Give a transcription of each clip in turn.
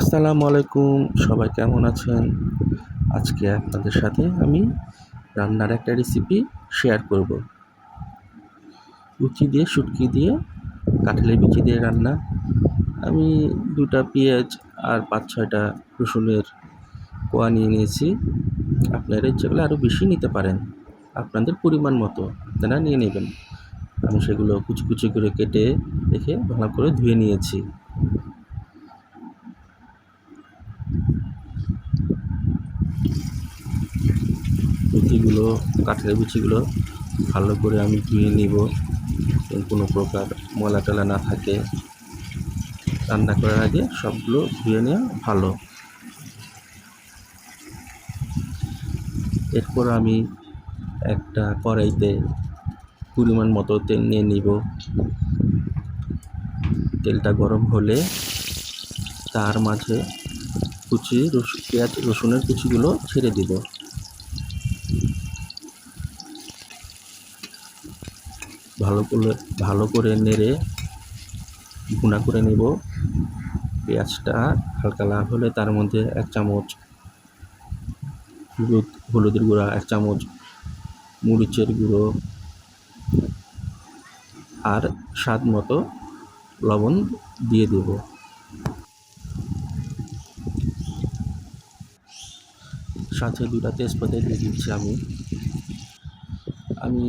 আসসালামু আলাইকুম, সবাই কেমন আছেন? আজকে আপনাদের সাথে আমি রান্নার একটা রেসিপি শেয়ার করব। উচি দিয়ে শুটকি দিয়ে কাঁঠালের বিচি দিয়ে রান্না। আমি দুটা পেঁয়াজ আর পাঁচ ছয়টা রসুনের কোয়া নিয়ে নিয়েছি। আপনারা ইচ্ছে করলে আরও বেশি নিতে পারেন। আপনাদের পরিমাণ মতো আপনারা নিয়ে নেবেন। আমি সেগুলো কুচি কুচি করে কেটে রেখে ভালো করে ধুয়ে নিয়েছি। বিচিগুলো কাঠের বিচিগুলো ভালো করে আমি ধুয়ে নিব। কোনো প্রকার ময়লা টলা না থাকে। রান্না করার আগে সবগুলো ধুয়ে নেওয়া ভালো। এরপর আমি একটা কড়াইতে পরিমাণ মতো তেল নিয়ে নিব। তেলটা গরম হলে তার মাঝে কুচি রসুন, পেঁয়াজ, রসুনের কুচিগুলো ছেড়ে দিব। ভালো করে ভালো করে নেড়ে ভুনা করে নেব। পেঁয়াজটা হালকা লাল হলে তার মধ্যে এক চামচ হলুদ, হলুদের গুঁড়া, এক চামচ মরিচের গুঁড়ো আর স্বাদ মতো লবণ দিয়ে দেব। সাথে দুটা তেজপাতা দিয়ে দিচ্ছি আমি। আমি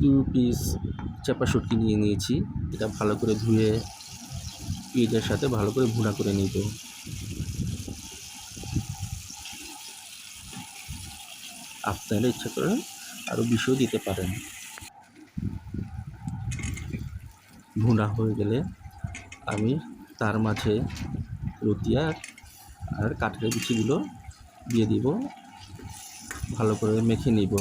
দু পিস চাপা শুটকি নিয়ে নিয়েছি। এটা ভালো করে ধুয়ে পেঁয়াজের সাথে ভালো করে ভুনা করে নিব। আপনারা ইচ্ছা করে আরও বিষও দিতে পারেন। ভুনা হয়ে গেলে আমি তার মাঝে রতিয়া আর কাঠের বিচিগুলো দিয়ে দিব। ভালো করে মেখে নিব।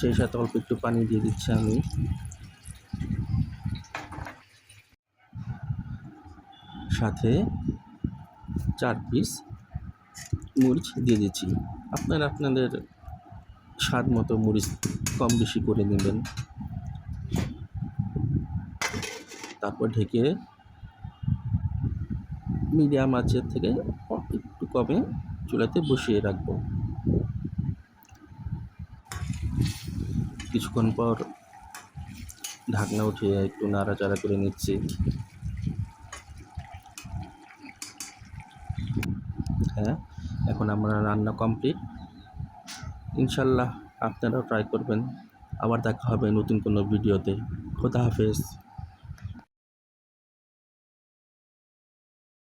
সেই সাথে অল্প একটু পানি দিয়ে দিচ্ছি আমি। সাথে চার পিস মরিচ দিয়ে দিচ্ছি। আপনারা আপনাদের স্বাদ মতো মরিচ কম বেশি করে নেবেন। তারপর ঢেকে মিডিয়াম আঁচের থেকে একটু কমে চুলাতে বসিয়ে রাখব। কিছুক্ষণ পর ঢাকনা উঠিয়ে একটু নাড়াচাড়া করে নিচ্ছি। হ্যাঁ এখন আমরা রান্না কমপ্লিট। ইনশাল্লাহ আপনারাও ট্রাই করবেন। আবার দেখা হবে নতুন কোনো ভিডিওতে। খোদা হাফেজ।